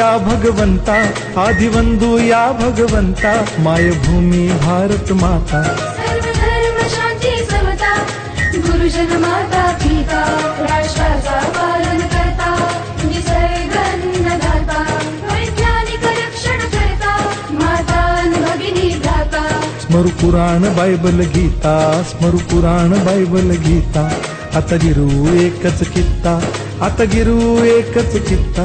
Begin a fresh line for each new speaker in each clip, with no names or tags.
या भगवंता आदिवंदू या भगवंता मायभूमी भारत माता.
शांती समता गुरुजन माता पिता राष्ट्राचा पालन करता वैज्ञानिक रक्षण करता माता भगिनी भ्राता.
स्मरु पुराण बायबल गीता स्मरु पुराण बायबल गीता. आता गिरू एकच कित्ता आता गिरू एकच कित्ता.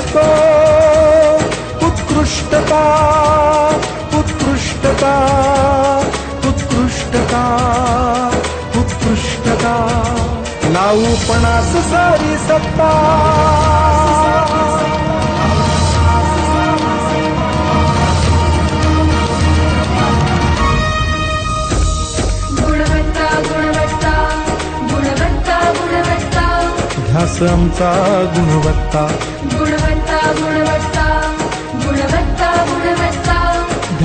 देतो उत्कृष्टता उत्कृष्टता उत्कृष्टता उत्कृष्टता। लावू पणास सारी सत्ता। आमचा गुणवत्ता।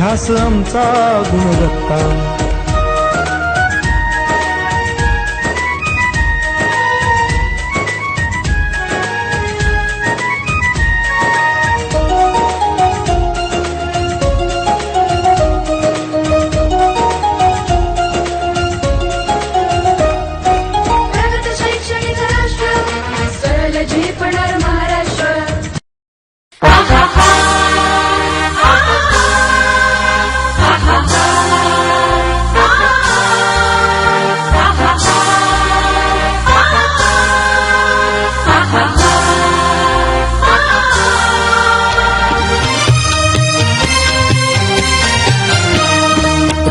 ध्यास आमचा गुणवत्ता.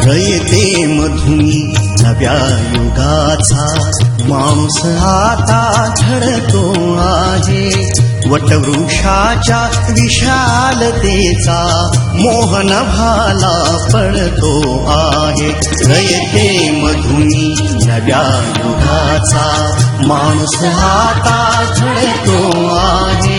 रयते मधुनी नव्या युगाचा. मांस आता झडतो आहे. वटवृक्षाच्या विशालतेचा मोहन भाला पडतो आहे. रयते मधुनी नव्या युगाचा. मांस आता झडतो आहे.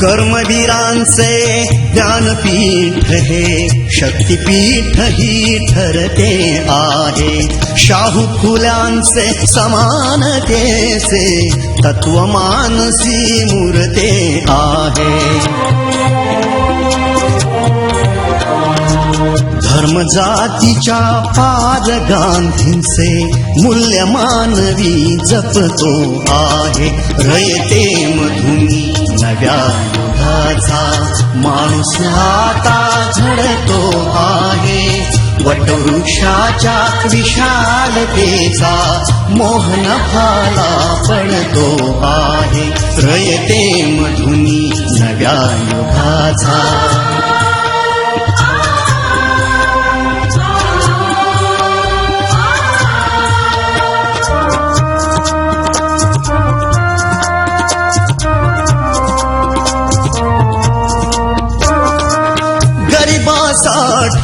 कर्मवीरांचे ज्ञानपीठ हे शक्तिपीठ ही ठरते आहे शाहू फुल्यांचे समानतेचे तत्वमानसी मूर्ते आहे धर्म जातीच्या पार गांधींचे मूल्य मानवी जपतो आहे. रयते मधुनी नव्या युगाचा माणूस आता झडतो आहे. वटवृक्षाच्या विशालतेचा मोहन फाला पडतो आहे. रयते मधुनी नव्या युगाचा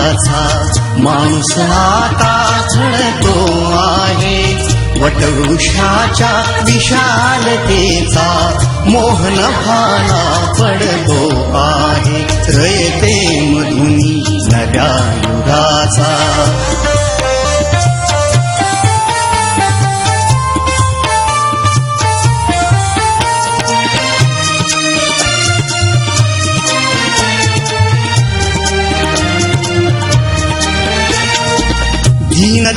युगाचा माणूस आता झडतो आहे. वटवृक्षाच्या विशालतेचा मोहन भाला पडतो आहे. रयते मधुनी नव्या युगाचा.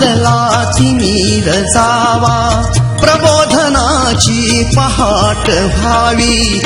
जीवनातला तिमीर जावा. प्रबोधनाची पहाट व्हावी.